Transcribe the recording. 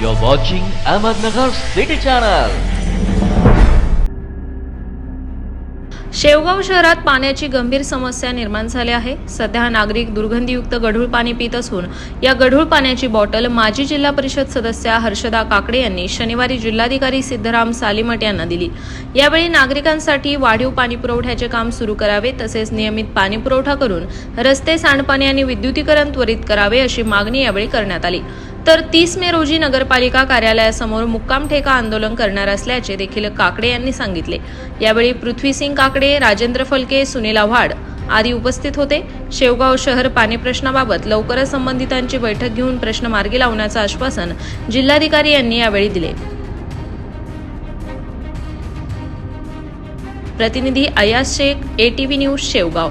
You're watching Ahmednagar City Channel. Shevgaon शहरात पाण्याची गंभीर समस्या निर्माण झाली आहे. सध्या नागरिक दुर्गंधीयुक्त गढूळ पाणी पित असून या गढूळ पाण्याची बॉटल माजी जिल्हा परिषद सदस्या हर्षदा काकडे यांनी शनिवारी जिल्हाधिकारी सिद्धराम सालीमट यांना दिली. यावेळी नागरिकांसाठी वाढीव पाणी पुरवठ्याचे काम सुरू करावे तसेच नियमित पाणी पुरवठा करून रस्ते सांडपाणी आणि विद्युतीकरण त्वरित करावे अशी मागणी यावेळी करण्यात आली. तर तीस मे रोजी नगरपालिका कार्यालयासमोर मुक्काम ठेका आंदोलन करणार असल्याचे देखील काकडे यांनी सांगितले. यावेळी पृथ्वीसिंग काकडे राजेंद्र फलके सुनील आव्हाड आदी उपस्थित होते. शेवगाव शहर पाणी प्रश्नाबाबत लवकरच संबंधितांची बैठक घेऊन प्रश्न मार्गी लावण्याचं आश्वासन जिल्हाधिकारी यांनी यावेळी दिले. प्रतिनिधी Ayas Shaikh ATV news Shevgaon.